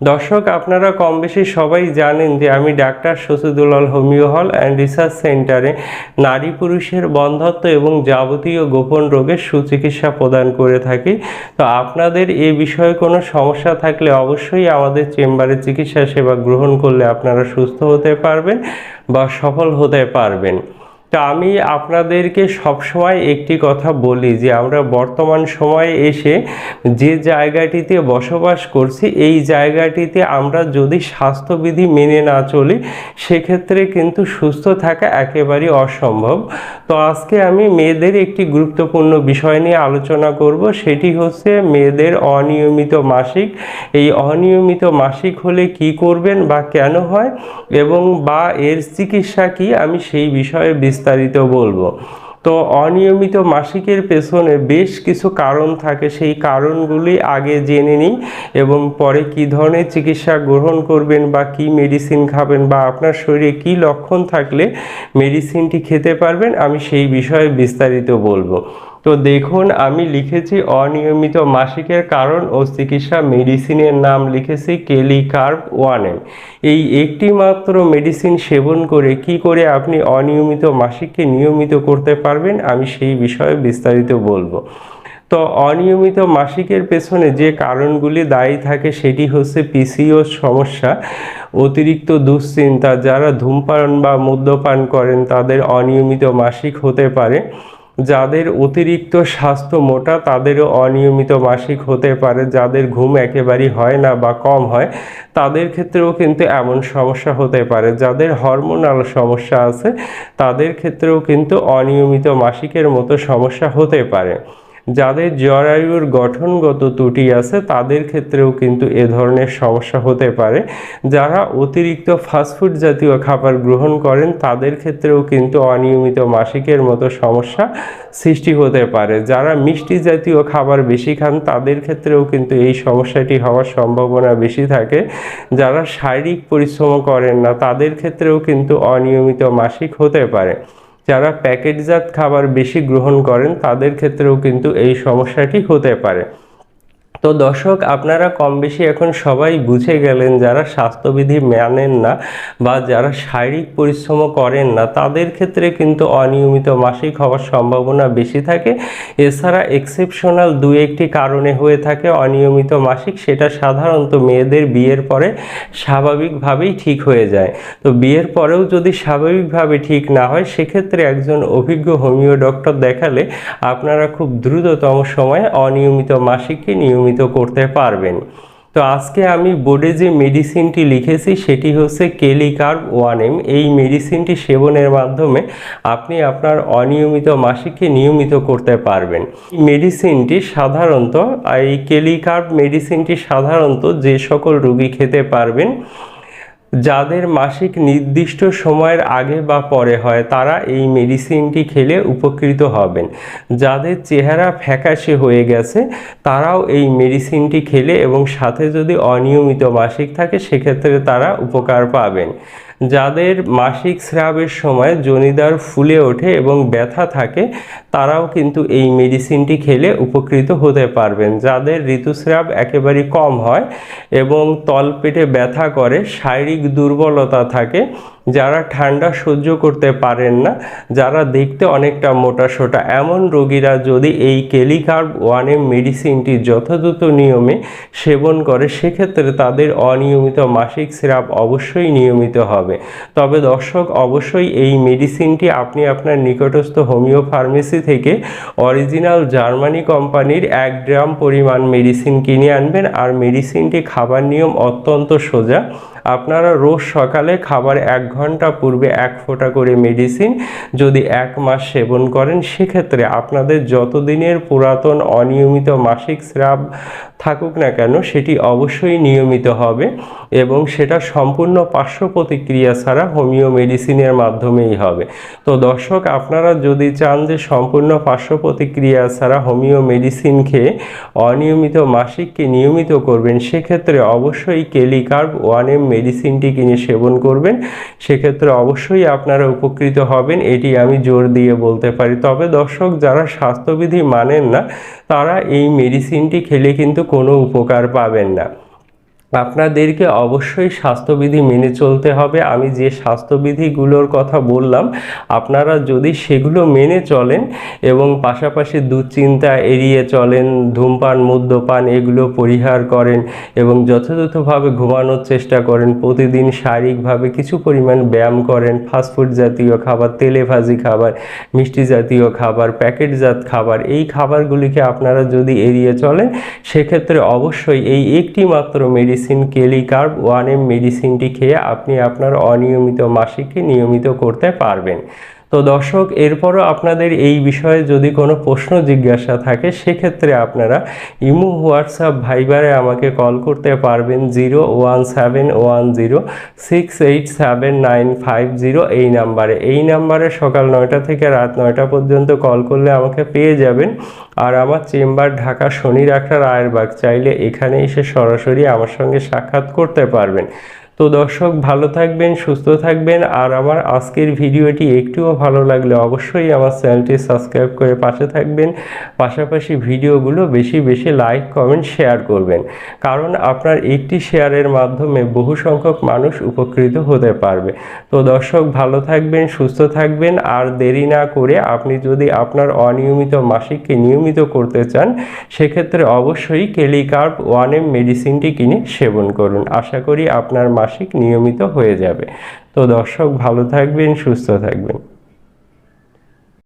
দর্শক, আপনারা কম বেশি সবাই জানেন যে আমি ডাক্তার শসিদুলাল হোমিও হল অ্যান্ড রিসার্চ সেন্টারে নারী পুরুষের বন্ধত্ব এবং যাবতীয় গোপন রোগের সুচিকিৎসা প্রদান করে থাকি। তো আপনাদের এ বিষয়ে কোনো সমস্যা থাকলে অবশ্যই আমাদের চেম্বারে চিকিৎসা সেবা গ্রহণ করলে আপনারা সুস্থ হতে পারবেন বা সফল হতে পারবেন। তা আমি আপনাদেরকে সবসময় একটি কথা বলি যে আমরা বর্তমান সময়ে এসে যে জায়গাটিতে বসবাস করছি, এই জায়গাটিতে আমরা যদি স্বাস্থ্যবিধি মেনে না চলি, সেক্ষেত্রে কিন্তু সুস্থ থাকা একেবারেই অসম্ভব। তো আজকে আমি মেয়েদের একটি গুরুত্বপূর্ণ বিষয় নিয়ে আলোচনা করব, সেটি হচ্ছে মেয়েদের অনিয়মিত মাসিক। এই অনিয়মিত মাসিক হলে কি করবেন বা কেন হয় এবং বা এর চিকিৎসা কি, আমি সেই বিষয়ে বিস্তারিত বলব। তো অনিয়মিত মাসিকের পেছনে বেশ কিছু কারণ থাকে। সেই কারণগুলি আগে জেনে নিই এবং পরে কি ধরনের চিকিৎসা গ্রহণ করবেন বা কি মেডিসিন খাবেন বা আপনার শরীরে কি লক্ষণ থাকলে মেডিসিনটি খেতে পারবেন, আমি সেই বিষয়ে বিস্তারিত বলব। তো দেখুন, আমি লিখেছি অনিয়মিত মাসিকের কারণ ও চিকিৎসা মেডিসিনের নাম লিখেছি কেলিকার্ব ওয়ান। এম এই একটি মাত্র মেডিসিন সেবন করে কি করে আপনি অনিয়মিত মাসিককে নিয়মিত করতে পারবেন, আমি সেই বিষয়ে বিস্তারিত বলব। তো অনিয়মিত মাসিকের পেছনে যে কারণগুলি দায়ী থাকে সেটি হচ্ছে পিসিও সমস্যা, অতিরিক্ত দুশ্চিন্তা, যারা ধূমপান বা মদ্যপান করেন তাদের অনিয়মিত মাসিক হতে পারে। যাদের অতিরিক্ত স্বাস্থ্য মোটা, তাদেরও অনিয়মিত মাসিক হতে পারে। যাদের ঘুম একেবারেই হয় না বা কম হয়, তাদের ক্ষেত্রেও কিন্তু এমন সমস্যা হতে পারে। যাদের হরমোনাল সমস্যা আছে, তাদের ক্ষেত্রেও কিন্তু অনিয়মিত মাসিকের মতো সমস্যা হতে পারে। যাদের জরায়ুর গঠনগত ত্রুটি আছে, তাদের ক্ষেত্রেও কিন্তু এ ধরনের সমস্যা হতে পারে। যারা অতিরিক্ত ফাস্টফুড জাতীয় খাবার গ্রহণ করেন, তাদের ক্ষেত্রেও কিন্তু অনিয়মিত মাসিকের মতো সমস্যা সৃষ্টি হতে পারে। যারা মিষ্টি জাতীয় খাবার বেশি খান, তাদের ক্ষেত্রেও কিন্তু এই সমস্যাটি হওয়ার সম্ভাবনা বেশি থাকে। যারা শারীরিক পরিশ্রম করেন না, তাদের ক্ষেত্রেও কিন্তু অনিয়মিত মাসিক হতে পারে। যারা প্যাকেটজাত খাবার বেশি গ্রহণ করেন তাদের ক্ষেত্রেও কিন্তু এই সমস্যাটি হতে পারে। তো দর্শক, আপনারা কম বেশি এখন সবাই বুঝে গেলেন যারা স্বাস্থ্যবিধি মানেন না বা যারা শারীরিক পরিশ্রম করেন না, তাদের ক্ষেত্রে কিন্তু অনিয়মিত মাসিক হওয়ার সম্ভাবনা বেশি থাকে। এছাড়া এক্সেপশনাল দু একটি কারণে হয়ে থাকে অনিয়মিত মাসিক, সেটা সাধারণত মেয়েদের বিয়ের পরে স্বাভাবিকভাবেই ঠিক হয়ে যায়। তো বিয়ের পরেও যদি স্বাভাবিকভাবে ঠিক না হয়, সেক্ষেত্রে একজন অভিজ্ঞ হোমিও ডক্টর দেখালে আপনারা খুব দ্রুততম সময়ে অনিয়মিত মাসিককে নিয়মিত করতে পারবেন। তো আজকে আমি বোর্ডে যে মেডিসিনটি লিখেছি, সেটি হচ্ছে কেলিকার্ব ওয়ান এম। এই মেডিসিনটি সেবনের মাধ্যমে আপনি আপনার অনিয়মিত মাসিককে নিয়মিত করতে পারবেন। মেডিসিনটি সাধারণত, এই কেলিকার্ব মেডিসিনটি সাধারণত যে সকল রুগী খেতে পারবেন যাদের মাসিক নির্দিষ্ট সময়ের আগে বা পরে হয়, তারা এই মেডিসিনটি খেলে উপকৃত হবেন। যাদের চেহারা ফ্যাকাশে হয়ে গেছে, তারাও এই মেডিসিনটি খেলে এবং সাথে যদি অনিয়মিত মাসিক থাকে, সেক্ষেত্রে তারা উপকার পাবেন। যাদের মাসিক স্রাবের সময় জনিদার ফুলে ওঠে এবং ব্যথা থাকে, তারাও কিন্তু এই মেডিসিনটি খেলে উপকৃত হতে পারবেন। যাদের ঋতুস্রাব একেবারে কম হয় এবং তলপেটে ব্যথা করে, শারীরিক দুর্বলতা থাকে যারা ঠান্ডা সহ্য করতে পারেন না, যারা দেখতে অনেকটা মোটা সোটা, এমন রোগীরা যদি এই কেলিকার্ব ওয়ানে মেডিসিনটি যথাযথ নিয়মে সেবন করে, সেক্ষেত্রে তাদের অনিয়মিত মাসিক স্রাব অবশ্যই নিয়মিত হবে। তবে দর্শক, অবশ্যই এই মেডিসিনটি আপনি আপনার নিকটস্থ হোমিও ফার্মেসি থেকে অরিজিনাল জার্মানি কোম্পানির এক গ্রাম পরিমাণ মেডিসিন কিনে আনবেন। আর মেডিসিনটি খাবার নিয়ম অত্যন্ত সোজা। আপনারা রোজ সকালে খাবার এক ঘণ্টা পূর্বে এক ফোঁটা করে মেডিসিন যদি এক মাস সেবন করেন, সেক্ষেত্রে আপনাদের যতদিনের পুরাতন অনিয়মিত মাসিক স্রাব থাকুক না কেন, সেটি অবশ্যই নিয়মিত হবে এবং সেটা সম্পূর্ণ পার্শ্ব প্রতিক্রিয়া ছাড়া হোমিও মেডিসিনের মাধ্যমেই হবে। তো দর্শক, আপনারা যদি চান যে সম্পূর্ণ পার্শ্ব প্রতিক্রিয়া ছাড়া হোমিও মেডিসিন খেয়ে অনিয়মিত মাসিককে নিয়মিত করবেন, সেক্ষেত্রে অবশ্যই কেলিকার্ব ওয়ান এম মেডিসিনটি কিনে সেবন করবেন। সেক্ষেত্রে অবশ্যই আপনারা উপকৃত হবেন, এটি আমি জোর দিয়ে বলতে পারি। তবে দর্শক, যারা স্বাস্থ্যবিধি মানেন না, তারা এই মেডিসিনটি খেলে কিন্তু কোনো উপকার পাবেন না। আপনাদেরকে অবশ্যই স্বাস্থ্যবিধি মেনে চলতে হবে। আমি যে স্বাস্থ্যবিধিগুলোর কথা বললাম, আপনারা যদি সেগুলো মেনে চলেন এবং পাশাপাশি দুশ্চিন্তা এড়িয়ে চলেন, ধূমপান, মদ্যপান এগুলো পরিহার করেন এবং যথাযথভাবে ঘুমানোর চেষ্টা করেন, প্রতিদিন শারীরিকভাবে কিছু পরিমাণ ব্যায়াম করেন ফাস্টফুড জাতীয় খাবার, তেলে ভাজি খাবার, মিষ্টি জাতীয় খাবার, প্যাকেটজাত খাবার, এই খাবারগুলিকে আপনারা যদি এড়িয়ে চলেন, সেক্ষেত্রে অবশ্যই এই একটি মাত্র medicine medicine kali carb one M মেডিসিনটি খেয়ে আপনি আপনার অনিয়মিত মাসিককে নিয়মিত করতে পারবেন। তো দর্শক, এরপরও আপনাদের এই বিষয়ে যদি কোনো প্রশ্ন, জিজ্ঞাসা থাকে, সেক্ষেত্রে আপনারা ইমো, হোয়াটসঅ্যাপ, ভাইবারে আমাকে কল করতে পারবেন zero one seven one zero, six eight seven nine five zero এই নাম্বারে। এই নাম্বারে সকাল নয়টা থেকে রাত নয়টা পর্যন্ত কল করলে আমাকে পেয়ে যাবেন। আর আমার চেম্বার ঢাকা শনি রাখা রায়েরবাগ চাইলে এখানে এসে সরাসরি আমার সঙ্গে সাক্ষাৎ করতে পারবেন। তো দর্শক, ভালো থাকবেন, সুস্থ থাকবেন। আর আমার আজকের ভিডিওটি একটুও ভালো লাগলে অবশ্যই আমার চ্যানেলটি সাবস্ক্রাইব করে পাশে থাকবেন। পাশাপাশি ভিডিওগুলো বেশি বেশি লাইক, কমেন্ট, শেয়ার করবেন। কারণ আপনার একটি শেয়ারের মাধ্যমে বহু সংখ্যক মানুষ উপকৃত হতে পারবে। তো দর্শক, ভালো থাকবেন, সুস্থ থাকবেন। আর দেরি না করে আপনি যদি আপনার অনিয়মিত মাসিককে নিয়মিত করতে চান, সেক্ষেত্রে অবশ্যই কেলিকার্প ওয়ান মেডিসিনটি কিনে সেবন করুন। আশা করি আপনার মাসিক নিয়মিত হয়ে যাবে। তো দর্শক ভালো থাকবেন সুস্থ থাকবেন।